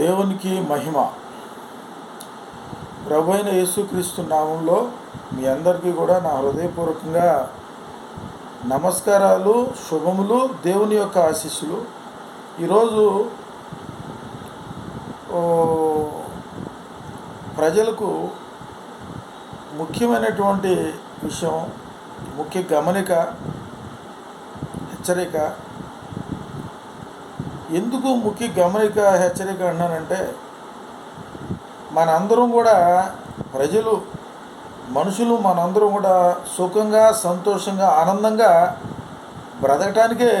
దేవునికి మహిమ. ప్రభు అయిన యేసుక్రీస్తు నామంలో మీ అందరికీ కూడా నా హృదయపూర్వకంగా నమస్కారాలు శుభములు దేవుని యొక్క ఆశీస్సులు. ఈరోజు ప్రజలకు ముఖ్యమైనటువంటి విషయం ముఖ్య గమనిక హెచ్చరిక ఎందుకు ముఖ్య గమనిక హెచ్చరిక అన్నానంటే మనందరం కూడా ప్రజలు మనుషులు మనందరం కూడా సుఖంగా సంతోషంగా ఆనందంగా బ్రతకటానికే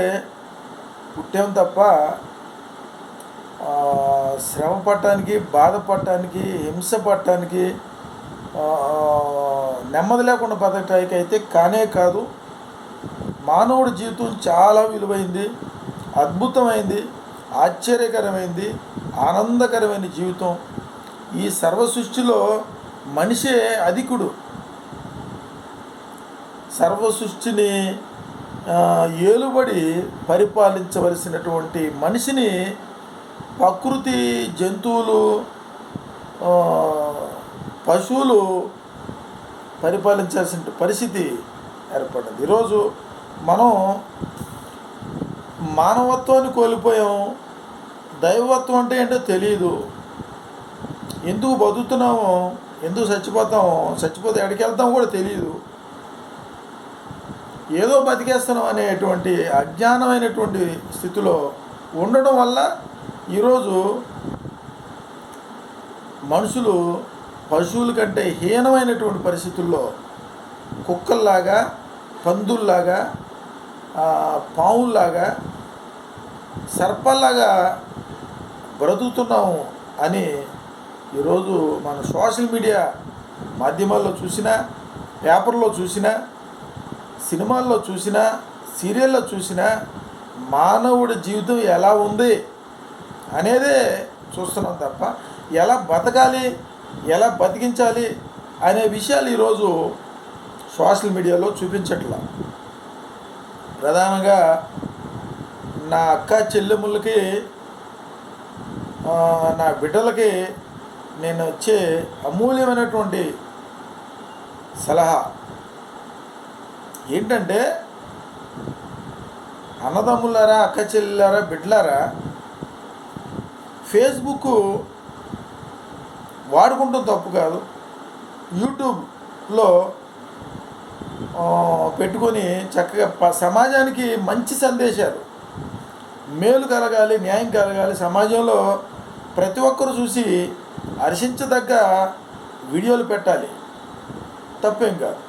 పుట్టాం తప్ప శ్రమ పడటానికి బాధపడటానికి హింస పడటానికి నెమ్మది లేకుండా బతకటానికి అయితే కానే కాదు. మానవుడి జీవితం చాలా విలువైంది అద్భుతమైంది. ఆశ్చర్యకరమైంది ఆనందకరమైన జీవితం. ఈ సర్వ సృష్టిలో మనిషే అధికుడు. సర్వ సృష్టిని ఏలుబడి పరిపాలించవలసినటువంటి మనిషిని ప్రకృతి జంతువులు పశువులు పరిపాలించాల్సిన పరిస్థితి ఏర్పడింది. ఈరోజు మనం మానవత్వాన్ని కోల్పోయాం. దైవత్వం అంటే ఏంటో తెలియదు ఎందుకు బతుకుతున్నామో ఎందుకు చచ్చిపోతామో చచ్చిపోతే ఎక్కడికి వెళ్తామో కూడా తెలియదు ఏదో బతికేస్తున్నాం అనేటువంటి అజ్ఞానమైనటువంటి స్థితిలో ఉండడం వల్ల ఈరోజు మనుషులు పశువుల కంటే హీనమైనటువంటి పరిస్థితుల్లో కుక్కల్లాగా పందుల్లాగా పావుల్లాగా సర్పల్లాగా బ్రతుకుతున్నాము అని ఈరోజు మన సోషల్ మీడియా మాధ్యమాల్లో చూసినా పేపర్లో చూసినా సినిమాల్లో చూసినా సీరియల్లో చూసినా మానవుడి జీవితం ఎలా ఉంది అనేదే చూస్తున్నాం తప్ప ఎలా బతకాలి ఎలా బతికించాలి అనే విషయాలు ఈరోజు సోషల్ మీడియాలో చూపించట్లా. ప్రధానంగా నా అక్క చెల్లెములకి నా బిడ్డలకి నేను వచ్చే అమూల్యమైనటువంటి సలహా. ఏంటంటే అన్నదమ్ములారా అక్క చెల్లెలారా బిడ్డలారా ఫేస్బుక్ వాడుకుంటాం తప్పు కాదు. యూట్యూబ్లో పెట్టుకొని చక్కగా సమాజానికి మంచి సందేశాలు. మేలు కలగాలి న్యాయం కలగాలి. సమాజంలో ప్రతి ఒక్కరు చూసి హర్షించదగ్గ వీడియోలు పెట్టాలి. తప్పేం కాదు.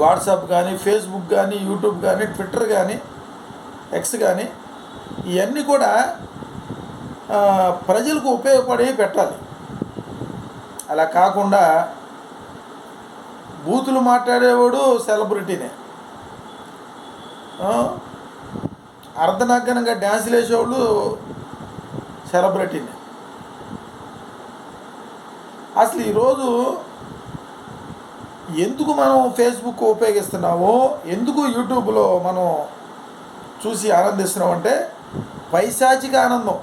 వాట్సాప్ కానీ ఫేస్బుక్ కానీ యూట్యూబ్ కానీ ట్విట్టర్ కానీ ఎక్స్ కానీ ఇవన్నీ కూడా ప్రజలకు ఉపయోగపడి పెట్టాలి. అలా కాకుండా బూతులు మాట్లాడేవాడు సెలబ్రిటీనే. అర్ధనగ్నంగా డ్యాన్సులు వేసేవాళ్ళు సెలబ్రిటీని. అసలు ఈరోజు ఎందుకు మనం ఫేస్బుక్ ఉపయోగిస్తున్నామో ఎందుకు యూట్యూబ్లో మనం చూసి ఆనందిస్తున్నాం అంటే పైశాచిక ఆనందం.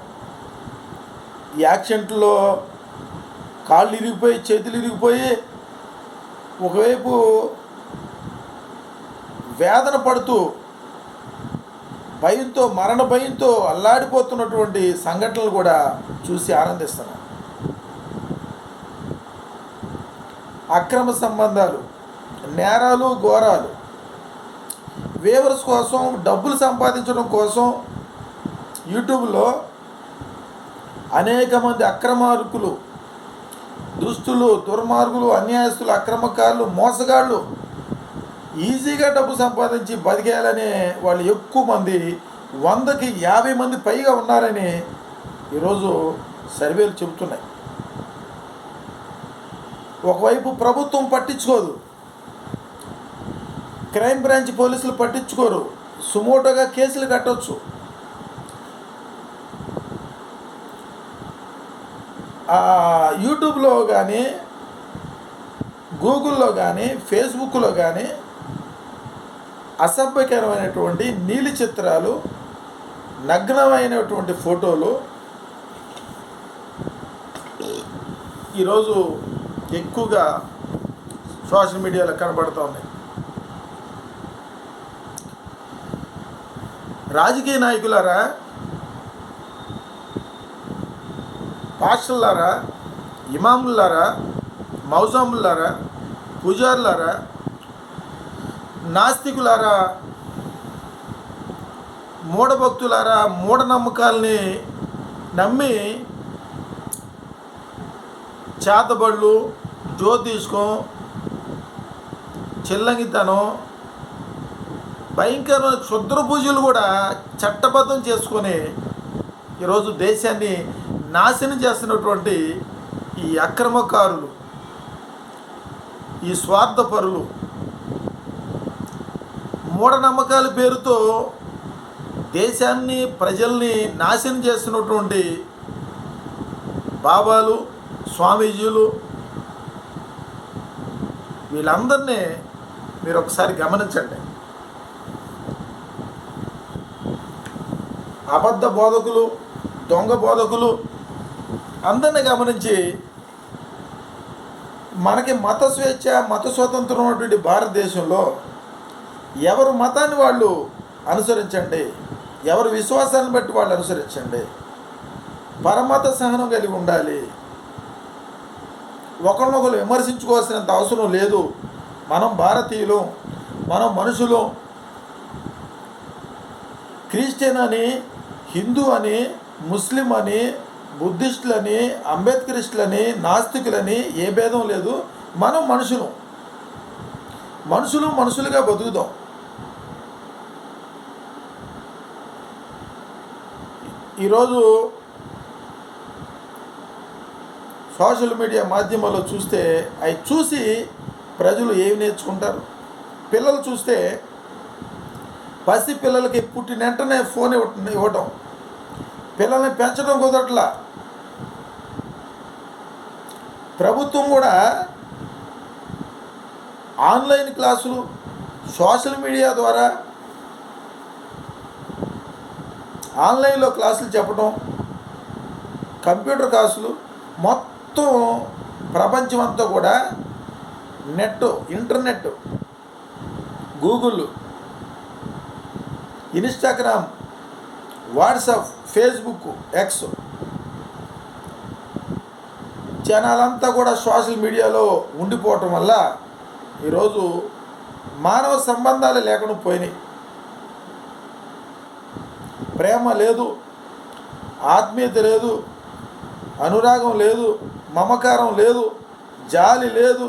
యాక్సిడెంట్లో కాళ్ళు ఇరిగిపోయి చేతులు ఇరిగిపోయి ఒకవైపు వేదన పడుతూ భయంతో మరణ భయంతో అల్లాడిపోతున్నటువంటి సంఘటనలు కూడా చూసి ఆనందిస్తున్నాం అక్రమ సంబంధాలు నేరాలు ఘోరాలు వేవర్స్ కోసం డబ్బులు సంపాదించడం కోసం యూట్యూబ్లో అనేక మంది అక్రమార్కులు దుస్తులు దుర్మార్గులు అన్యాయస్తులు అక్రమకారులు మోసగాళ్ళు ఈజీగా డబ్బు సంపాదించి బతికేయాలనే వాళ్ళు ఎక్కువ మంది వందకి యాభై మంది పైగా ఉన్నారని ఈరోజు సర్వేలు చెబుతున్నాయి. ఒకవైపు ప్రభుత్వం పట్టించుకోదు క్రైమ్ బ్రాంచ్ పోలీసులు పట్టించుకోరు సుమోటోగా కేసులు కట్టొచ్చు. యూట్యూబ్లో కానీ గూగుల్లో కానీ ఫేస్బుక్లో కానీ అసభ్యకరమైనటువంటి నీలి చిత్రాలు నగ్నమైనటువంటి ఫోటోలు. ఈరోజు ఎక్కువగా సోషల్ మీడియాలో కనబడుతూ ఉన్నాయి. రాజకీయ నాయకులారా పాస్టర్లారా ఇమాములారా మౌజాములారా పూజారులారా నాస్తికులారా మూఢభక్తులారా మూఢనమ్మకాల్ని నమ్మి చేతబళ్ళు జ్యోతిష్కం చిల్లంగితనం భయంకరమైన క్షుద్ర పూజలు కూడా చట్టబద్ధం చేసుకొని ఈరోజు దేశాన్ని నాశనం చేస్తున్నటువంటి ఈ అక్రమకారులు ఈ స్వార్థపరులు. మూఢనమ్మకాల పేరుతో దేశాన్ని ప్రజల్ని నాశనం చేస్తున్నటువంటి బాబాలు స్వామీజీలు వీళ్ళందరినీ మీరు ఒకసారి గమనించండి. అబద్ధ బోధకులు దొంగ బోధకులు అందరిని గమనించి మనకి మత స్వేచ్ఛ మత స్వతంత్రం ఉన్నటువంటి భారతదేశంలో ఎవరు మతాన్ని వాళ్ళు అనుసరించండి ఎవరు విశ్వాసాన్ని బట్టి వాళ్ళు అనుసరించండి. పరమత సహనం కలిగి ఉండాలి. ఒకరినొకరు విమర్శించుకోవాల్సినంత అవసరం లేదు. మనం భారతీయులు మనం మనుషులు. క్రిస్టియన్ అని హిందూ అని ముస్లిం అని బుద్ధిస్టులని అంబేద్కరిస్టులని నాస్తికులని ఏ భేదం లేదు. మనం మనుషులు. మనుషులు మనుషులుగా బతుకుదాం ఈరోజు సోషల్ మీడియా మాధ్యమాల్లో చూస్తే అవి చూసి ప్రజలు ఏమి నేర్చుకుంటారు? పిల్లలు చూస్తే పసి పిల్లలకి పుట్టిన వెంటనే ఫోన్ ఇవ్వటం ఇవ్వటం. పిల్లల్ని పెంచడం కుదరట్లా. ప్రభుత్వం కూడా ఆన్లైన్ క్లాసులు సోషల్ మీడియా ద్వారా ఆన్లైన్లో క్లాసులు చెప్పడం కంప్యూటర్ క్లాసులు మొత్తం ప్రపంచం అంతా కూడా net internet Google Instagram WhatsApp Facebook X జనాలంతా కూడా సోషల్ మీడియాలో ఉండిపోవటం వల్ల ఈరోజు మానవ సంబంధాలు లేకుండా పోయినాయి. ప్రేమ లేదు ఆత్మీయత లేదు అనురాగం లేదు మమకారం లేదు జాలి లేదు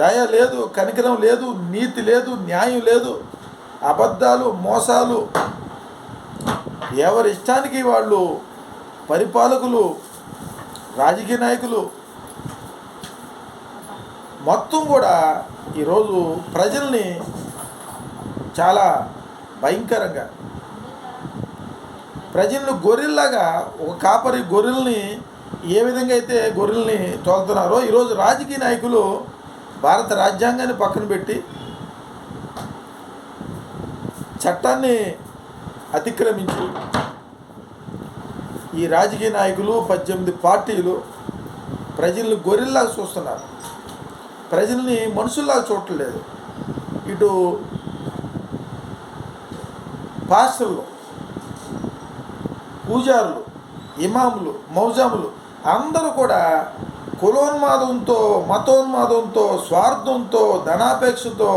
దయ లేదు కనికరం లేదు నీతి లేదు న్యాయం లేదు అబద్ధాలు మోసాలు. ఎవరి ఇష్టానికి వాళ్ళు పరిపాలకులు రాజకీయ నాయకులు మొత్తం కూడా ఈరోజు ప్రజల్ని చాలా భయంకరంగా ప్రజలను గొర్రెల్లాగా ఒక కాపరి గొర్రెల్ని ఏ విధంగా అయితే గొర్రెల్ని తోలుతున్నారో ఈరోజు రాజకీయ నాయకులు భారత రాజ్యాంగాన్ని పక్కన పెట్టి చట్టాన్ని అతిక్రమించి ఈ రాజకీయ నాయకులు పద్దెనిమిది పార్టీలు ప్రజల్ని గొర్రెల్లాగా చూస్తున్నారు. ప్రజల్ని మనుషుల్లాగా చూడలేదు ఇటు పాస్టర్లు పూజారులు ఇమాములు మౌజాములు అందరూ కూడా కులోన్మాదంతో మతోన్మాదంతో స్వార్థంతో ధనాపేక్షతో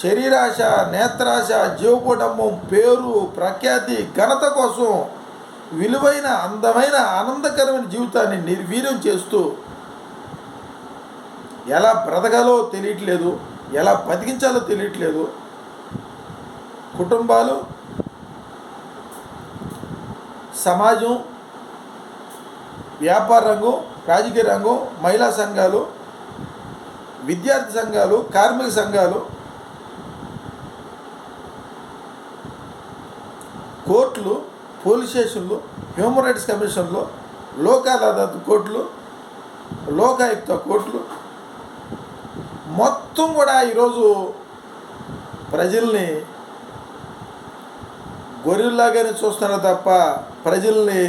శరీరాశ నేత్రాశ జీవకుటుంబం పేరు ప్రఖ్యాతి ఘనత కోసం విలువైన అందమైన ఆనందకరమైన జీవితాన్ని నిర్వీర్యం చేస్తూ ఎలా బ్రతకాలో తెలియట్లేదు ఎలా బతికించాలో తెలియట్లేదు. కుటుంబాలు సమాజం వ్యాపార రంగం రాజకీయ రంగం మహిళా సంఘాలు విద్యార్థి సంఘాలు కార్మిక సంఘాలు కోర్టులు పోలీస్ స్టేషన్లు హ్యూమన్ రైట్స్ కమిషన్లు లోక్ కోర్టులు లోకాయుక్త కోర్టులు మొత్తం కూడా ఈరోజు ప్రజల్ని గొర్రెల్లాగానే చూస్తున్నారు తప్ప ప్రజల్ని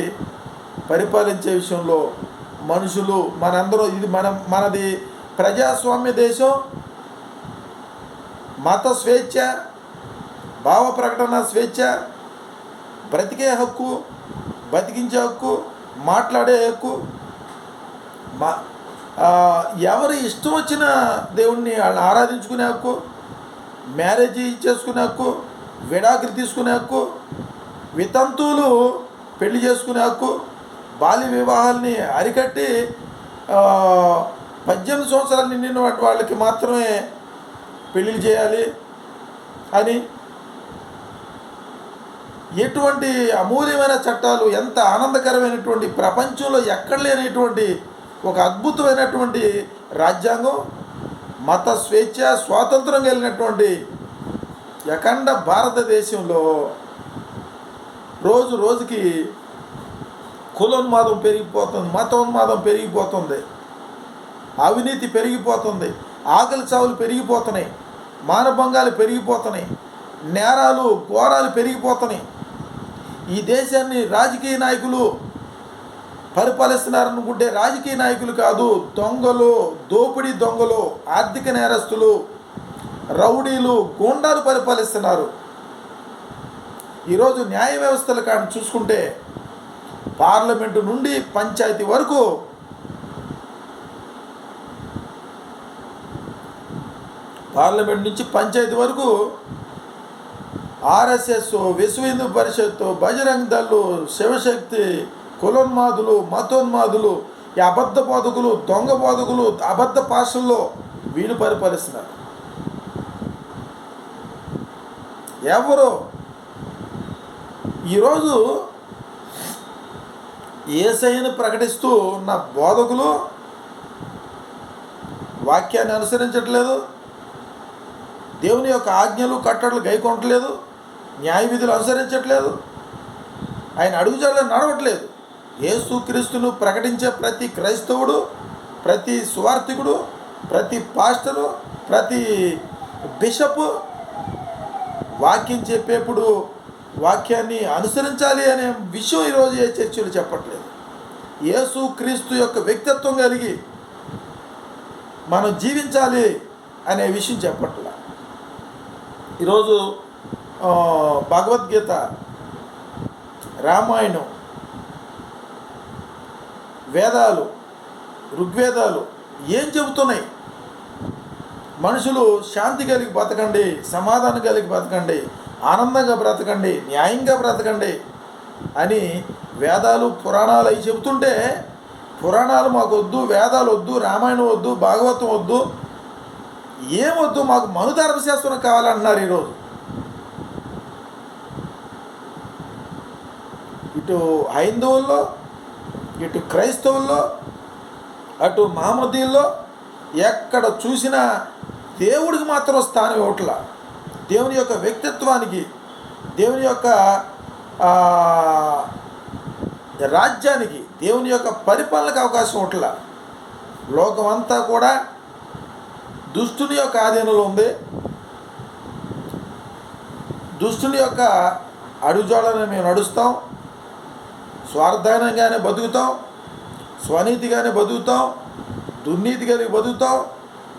పరిపాలించే విషయంలో మనుషులు మనందరూ ఇది మన మనది ప్రజాస్వామ్య దేశం మత స్వేచ్ఛ భావ ప్రకటన స్వేచ్ఛ బ్రతికే హక్కు బతికించే హక్కు మాట్లాడే హక్కు మా ఎవరి ఇష్టం వచ్చిన దేవుణ్ణి వాళ్ళని ఆరాధించుకునే హక్కు మ్యారేజ్ చేసుకునే హక్కు విడాకులు తీసుకునే హక్కు వితంతువులు పెళ్ళి చేసుకునే హక్కు బాల్య వివాహాల్ని అరికట్టి పద్దెనిమిది సంవత్సరాలు నిండిన వాళ్ళకి మాత్రమే పెళ్ళిళ్ళు చేయాలి అని ఎటువంటి అమూల్యమైన చట్టాలు ఎంత ఆనందకరమైనటువంటి ప్రపంచంలో ఎక్కడ లేనటువంటి ఒక అద్భుతమైనటువంటి రాజ్యాంగం మత స్వేచ్ఛ స్వాతంత్రం కలిగినటువంటి అఖండ భారతదేశంలో రోజు రోజుకి కులోన్మాదం పెరిగిపోతుంది మతోన్మాదం పెరిగిపోతుంది అవినీతి పెరిగిపోతుంది ఆకలి చావులు పెరిగిపోతున్నాయి మానభంగాలు పెరిగిపోతున్నాయి నేరాలు ఘోరాలు పెరిగిపోతున్నాయి. ఈ దేశాన్ని రాజకీయ నాయకులు పరిపాలిస్తున్నారనుకుంటే రాజకీయ నాయకులు కాదు దొంగలు దోపిడీ దొంగలు ఆర్థిక నేరస్తులు రౌడీలు గూండాలు పరిపాలిస్తున్నారు. ఈరోజు న్యాయ వ్యవస్థలు కానీ చూసుకుంటే పార్లమెంటు నుండి పంచాయతీ వరకు పార్లమెంట్ నుంచి పంచాయతీ వరకు ఆర్ఎస్ఎస్ విశ్వ హిందూ పరిషత్తు బజరంగ్ దళ్ళు శివశక్తి కులోన్మాదులు మతోన్మాదులు ఈ అబద్ధ బోధకులు దొంగ బోధకులు అబద్ధ భాషల్లో వీళ్ళు పరిపాలిస్తున్నారు. ఎవరు? ఈరోజు ఏసైని ప్రకటిస్తూ ఉన్న బోధకులు వాక్యాన్ని అనుసరించట్లేదు దేవుని యొక్క ఆజ్ఞలు కట్టడలు గైకొనట్లేదు న్యాయ విధులు అనుసరించట్లేదు ఆయన అడుగుజాడలు నడవట్లేదు. యేసుక్రీస్తును ప్రకటించే ప్రతి క్రైస్తవుడు ప్రతి స్వార్థికుడు ప్రతి పాస్టరు ప్రతి బిషపు వాక్యం చెప్పేప్పుడు వాక్యాన్ని అనుసరించాలి అనే విషయం ఈరోజు ఏ చర్చలు చెప్పట్లేదు. యేసు క్రీస్తు యొక్క వ్యక్తిత్వం కలిగి మనం జీవించాలి అనే విషయం చెప్పట్ల. ఈరోజు భగవద్గీత రామాయణం వేదాలు ఋగ్వేదాలు ఏం చెబుతున్నాయి? మనుషులు శాంతి కలిగి బ్రతకండి సమాధానం కలిగి బ్రతకండి ఆనందంగా బ్రతకండి న్యాయంగా బ్రతకండి అని వేదాలు పురాణాలు అవి చెబుతుంటే పురాణాలు మాకు వద్దు వేదాలు వద్దు రామాయణం వద్దు భాగవతం వద్దు ఏమొద్దు మాకు మనుధర్మశాస్త్రం కావాలంటున్నారు ఈరోజు. ఇటు హైందవుల్లో ఇటు క్రైస్తవుల్లో అటు మహమ్మదీల్లో ఎక్కడ చూసినా దేవుడికి మాత్రం స్థానం ఇవ్వట్ల. దేవుని యొక్క వ్యక్తిత్వానికి దేవుని యొక్క రాజ్యానికి దేవుని యొక్క పరిపాలనకు అవకాశం ఇవ్వట్ల. అంతా కూడా దుష్టుని యొక్క ఆధీనంలో ఉంది. దుష్టుని యొక్క అడుగుజాడని మేము నడుస్తాం. స్వార్థనంగానే బతుకుతాం స్వనీతిగానే బతుకుతాం దుర్నీతి కలిగి బతుకుతాం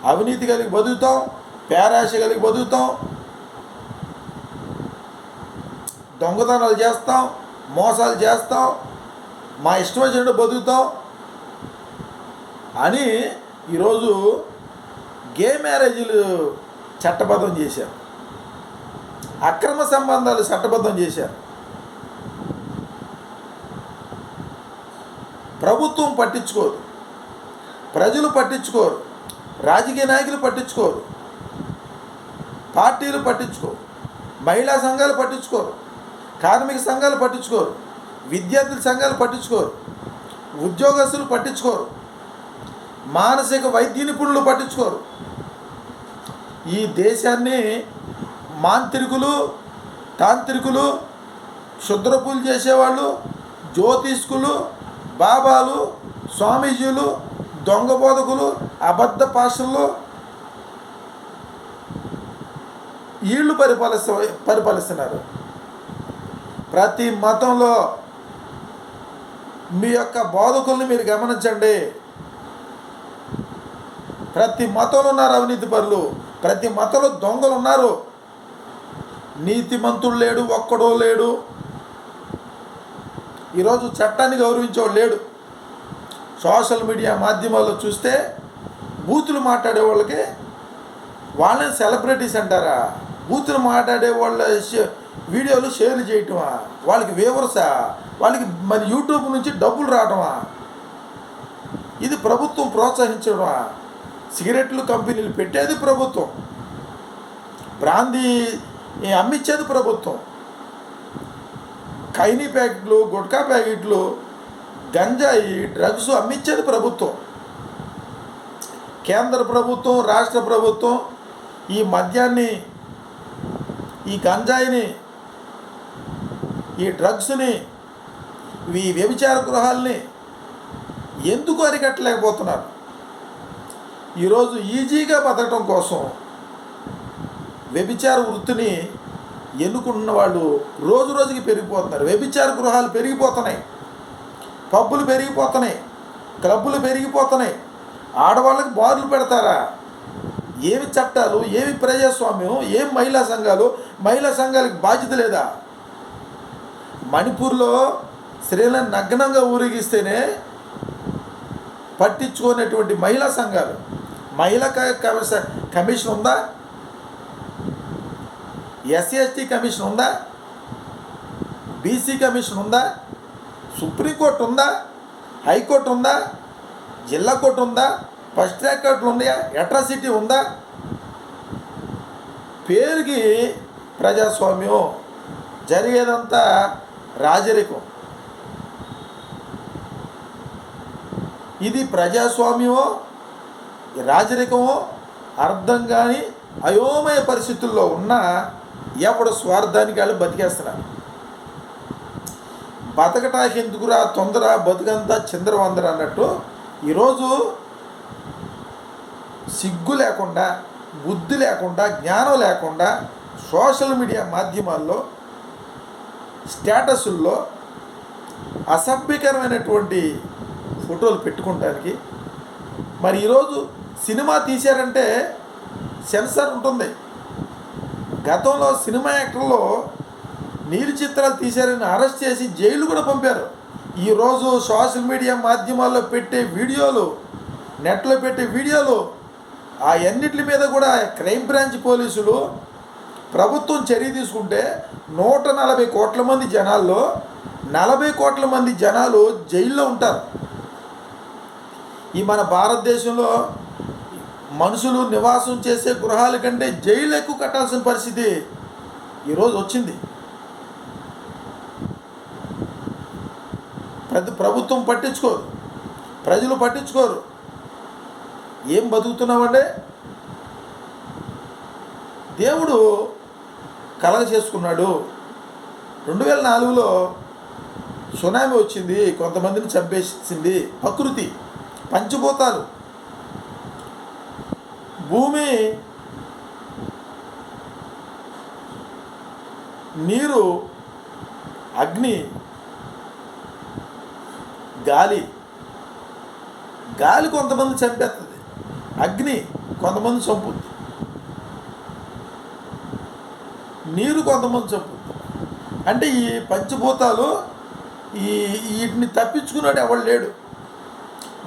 అవినీతి కలిగి బతుకుతాం పేరాశ కలిగి బతుకుతాం దొంగతనాలు చేస్తాం మోసాలు చేస్తాం మా ఇష్టం వచ్చినట్టు బతుకుతాం అని ఈరోజు గే మ్యారేజీలు చట్టబద్ధం చేశారు. అక్రమ సంబంధాలు చట్టబద్ధం చేశారు. ప్రభుత్వం పట్టించుకోదు ప్రజలు పట్టించుకోరు. రాజకీయ నాయకులు పట్టించుకోరు. పార్టీలు పట్టించుకోరు. మహిళా సంఘాలు పట్టించుకోరు. కార్మిక సంఘాలు పట్టించుకోరు. విద్యార్థుల సంఘాలు పట్టించుకోరు. ఉద్యోగస్తులు పట్టించుకోరు. మానసిక వైద్య నిపుణులు పట్టించుకోరు. ఈ దేశాన్ని మాంత్రికులు తాంత్రికులు క్షుద్రపులు చేసేవాళ్ళు జ్యోతిష్కులు బాబాలు స్వామీజీలు దొంగ బోధకులు అబద్ధ పాషల్లో వీళ్ళు పరిపాలిస్తూ పరిపాలిస్తున్నారు. ప్రతి మతంలో మీ యొక్క బోధకుల్ని మీరు గమనించండి. ప్రతి మతంలో ఉన్నారు అవినీతి పరులు. ప్రతి మతంలో దొంగలు ఉన్నారు. నీతిమంతుడు లేడు ఒక్కడో లేడు. ఈరోజు చట్టాన్ని గౌరవించేవాడు లేడు. సోషల్ మీడియా మాధ్యమాల్లో చూస్తే బూతులు మాట్లాడే వాళ్ళకి వాళ్ళని సెలబ్రిటీస్ అంటారా? బూతులు మాట్లాడే వాళ్ళ వీడియోలు షేర్ చేయటమా? వాళ్ళకి వేవర్సా వాళ్ళకి మరి యూట్యూబ్ నుంచి డబ్బులు రావటమా? ఇది ప్రభుత్వం ప్రోత్సహించడమా? సిగరెట్లు కంపెనీలు పెట్టేది ప్రభుత్వం. బ్రాందీ అమ్మిచ్చేది ప్రభుత్వం. ఖైనీ ప్యాకెట్లు గుట్కా ప్యాకెట్లు గంజాయి డ్రగ్స్ అమ్మించేది ప్రభుత్వం. కేంద్ర ప్రభుత్వం రాష్ట్ర ప్రభుత్వం ఈ మద్యాన్ని ఈ గంజాయిని ఈ డ్రగ్స్ని ఈ వ్యభిచార గృహాల్ని ఎందుకు అరికట్టలేకపోతున్నారు? ఈరోజు ఈజీగా బతకడం కోసం వ్యభిచార వృత్తిని ఎన్నుకున్న వాళ్ళు రోజు రోజుకి పెరిగిపోతున్నారు. వ్యభిచార గృహాలు పెరిగిపోతున్నాయి. పబ్బులు పెరిగిపోతున్నాయి. క్లబ్బులు పెరిగిపోతున్నాయి. ఆడవాళ్ళకి బార్లు పెడతారా? ఏమి చట్టాలు ఏమి ప్రజాస్వామ్యం ఏం మహిళా సంఘాలు మహిళా సంఘాలకు బాధ్యత లేదా? మణిపూర్లో స్త్రీలను నగ్నంగా ఊరేగిస్తేనే పట్టించుకునేటువంటి మహిళా సంఘాలు. మహిళా కమిషన్ కమిషన్ ఉందా? ఎస్సీ ఎస్టీ కమిషన్ ఉందా? బీసీ కమిషన్ ఉందా? సుప్రీంకోర్టు ఉందా? హైకోర్టు ఉందా? జిల్లా కోర్టు ఉందా? ఫస్ట్ ట్రాక్ కోర్టులు ఉన్నాయా? ఎట్రాసిటీ ఉందా? పేరుకి ప్రజాస్వామ్యం జరిగేదంతా రాజరికం. ఇది ప్రజాస్వామ్యమో రాజరికమో అర్థం కాని అయోమయ పరిస్థితుల్లో ఉన్న ఎవడు స్వార్థానికి వాళ్ళు బతికేస్తున్నారు బతకటానికి ఎందుకురా తొందర బతుకంతా చిందరవందర అన్నట్టు ఈరోజు సిగ్గు లేకుండా బుద్ధి లేకుండా జ్ఞానం లేకుండా సోషల్ మీడియా మాధ్యమాల్లో స్టేటసుల్లో అసభ్యకరమైనటువంటి ఫోటోలు పెట్టుకోవడానికి మరి ఈరోజు సినిమా తీశారంటే సెన్సార్ ఉంటుంది. గతంలో సినిమా యాక్టర్లో నీలి చిత్రాలు తీశారని అరెస్ట్ చేసి జైలు కూడా పంపారు. ఈరోజు సోషల్ మీడియా మాధ్యమాల్లో పెట్టే వీడియోలు నెట్లో పెట్టే వీడియోలు ఆ అన్నిటి మీద కూడా క్రైమ్ బ్రాంచ్ పోలీసులు ప్రభుత్వం చర్య తీసుకుంటే నూట నలభై కోట్ల మంది జనాల్లో నలభై కోట్ల మంది జనాలు జైల్లో ఉంటారు. ఈ మన భారతదేశంలో మనుషులు నివాసం చేసే గృహాల కంటే జైలు ఎక్కువ కట్టాల్సిన పరిస్థితి ఈరోజు వచ్చింది. ప్రతి ప్రభుత్వం పట్టించుకోరు ప్రజలు పట్టించుకోరు. ఏం బతుకుతున్నామంటే దేవుడు కలగ చేసుకున్నాడు. రెండు వేల నాలుగులో సునామీ వచ్చింది. కొంతమందిని చంపేసింది. ప్రకృతి పంచభూతాలు. భూమి నీరు అగ్ని గాలి. గాలి కొంతమంది చంపేస్తుంది అగ్ని కొంతమంది చంపుద్ది. నీరు కొంతమంది చంపుద్ది. అంటే ఈ పంచభూతాలు ఈ వీటిని తప్పించుకున్నాడు ఎవడు లేడు.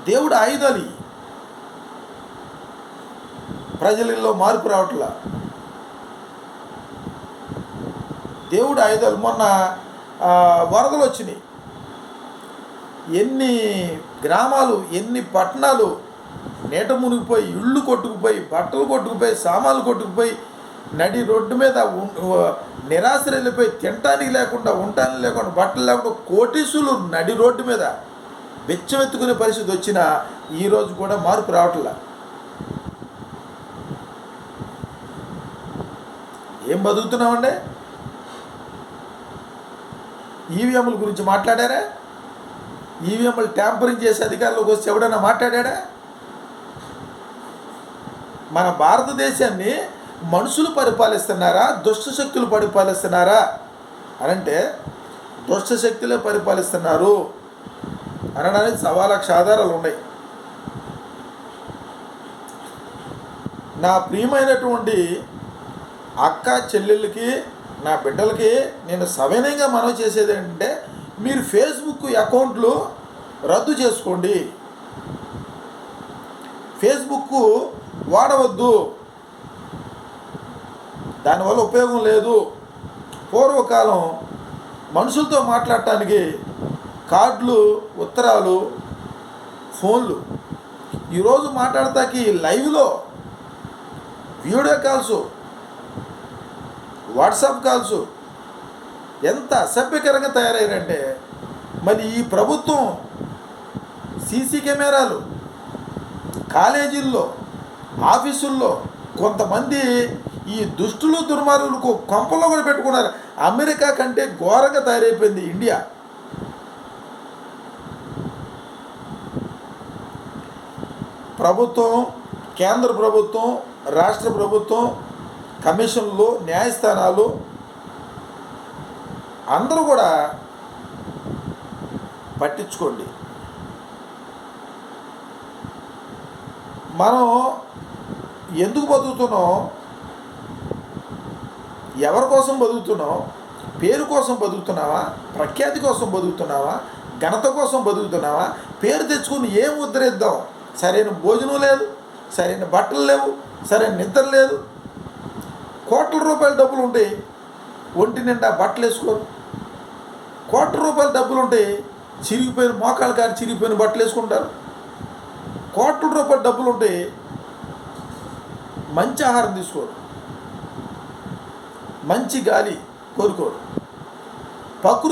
దేవుడు ఆయుధాలు ఇవి. ప్రజలలో మార్పు రావట్లా? దేవుడు ఐదు మొన్న వరదలు వచ్చినాయి. ఎన్ని గ్రామాలు ఎన్ని పట్టణాలు నీట మునిగిపోయి ఇళ్ళు కొట్టుకుపోయి బట్టలు కొట్టుకుపోయి సామాన్లు కొట్టుకుపోయి నడి రోడ్డు మీద నిరాశ వెళ్ళిపోయి తినటానికి లేకుండా ఉండటానికి లేకుండా బట్టలు లేకుండా కోటీసులు నడి రోడ్డు మీద బెచ్చమెత్తుకునే పరిస్థితి వచ్చినా ఈరోజు కూడా మార్పు రావట్లేదు ఏం బతుకుతున్నామండి ఈవీఎంల గురించి మాట్లాడారా? ఈవీఎంలు ట్యాంపరింగ్ చేసే అధికారులకు వచ్చి ఎవడైనా మాట్లాడా మన భారతదేశాన్ని మనుషులు పరిపాలిస్తున్నారా? దుష్ట శక్తులు పరిపాలిస్తున్నారా? అనంటే దుష్ట శక్తులే పరిపాలిస్తున్నారు అనడానికి సవా లక్ష ఆధారాలు ఉన్నాయి. నా ప్రియమైనటువంటి అక్క చెల్లెళ్ళకి నా బిడ్డలకి నేను సవినయంగా మనవి చేసేది ఏంటంటే మీరు ఫేస్బుక్ అకౌంట్లు రద్దు చేసుకోండి. ఫేస్బుక్ వాడవద్దు. దానివల్ల ఉపయోగం లేదు. పూర్వకాలం మనుషులతో మాట్లాడటానికి కార్డులు ఉత్తరాలు ఫోన్లు. ఈరోజు మాట్లాడటానికి లైవ్లో వీడియో కాల్స్ వాట్సాప్ కాల్స్. ఎంత అసభ్యకరంగా తయారయ్యారంటే మరి ఈ ప్రభుత్వం సీసీ కెమెరాలు కాలేజీల్లో ఆఫీసుల్లో కొంతమంది ఈ దుష్టులు దుర్మార్గులకు కొంపలో కూడా పెట్టుకున్నారు. అమెరికా కంటే ఘోరంగా తయారైపోయింది ఇండియా. ప్రభుత్వం కేంద్ర ప్రభుత్వం రాష్ట్ర ప్రభుత్వం కమిషన్లు న్యాయస్థానాలు అందరూ కూడా పట్టించుకోండి. మనం ఎందుకు బతుకుతున్నాం? ఎవరి కోసం బతుకుతున్నాం? పేరు కోసం బతుకుతున్నావా? ప్రఖ్యాతి కోసం బతుకుతున్నావా? ఘనత కోసం బతుకుతున్నావా? పేరు తెచ్చుకుని ఏం ఉద్ధరిద్దాం? సరైన భోజనం లేదు సరైన బట్టలు లేవు సరైన నిద్ర లేదు కోట్ల రూపాయల డబ్బులు ఉంటే ఒంటి నిండా బట్టలు వేసుకోరు. కోట్ల రూపాయల డబ్బులు ఉంటే చిరిగిపోయిన మోకాలు కాని చిరిగిపోయిన బట్టలు వేసుకుంటారు. కోట్ల రూపాయల డబ్బులు ఉంటే మంచి ఆహారం తీసుకోరు. మంచి గాలి కోరుకోరు. ప్రకృతి